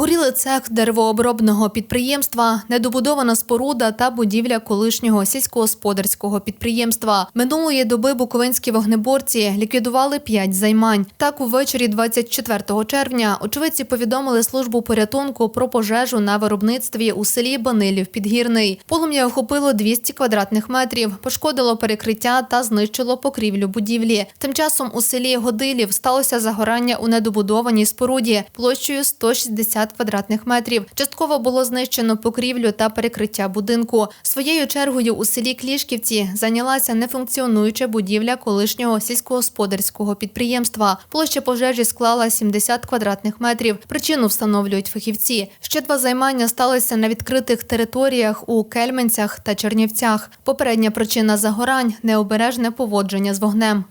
Горіли цех деревообробного підприємства, недобудована споруда та будівля колишнього сільськогосподарського підприємства. Минулої доби буковинські вогнеборці ліквідували п'ять займань. Так, увечері 24 червня очевидці повідомили службу порятунку про пожежу на виробництві у селі Банилів Підгірний. Полум'я охопило 200 квадратних метрів, пошкодило перекриття та знищило покрівлю будівлі. Тим часом у селі Годилів сталося загорання у недобудованій споруді площею 160 квадратних метрів. Частково було знищено покрівлю та перекриття будинку. Своєю чергою у селі Клішківці зайнялася нефункціонуюча будівля колишнього сільськогосподарського підприємства. Площа пожежі склала 70 квадратних метрів. Причину встановлюють фахівці. Ще два займання сталися на відкритих територіях у Кельменцях та Чернівцях. Попередня причина загорань необережне поводження з вогнем.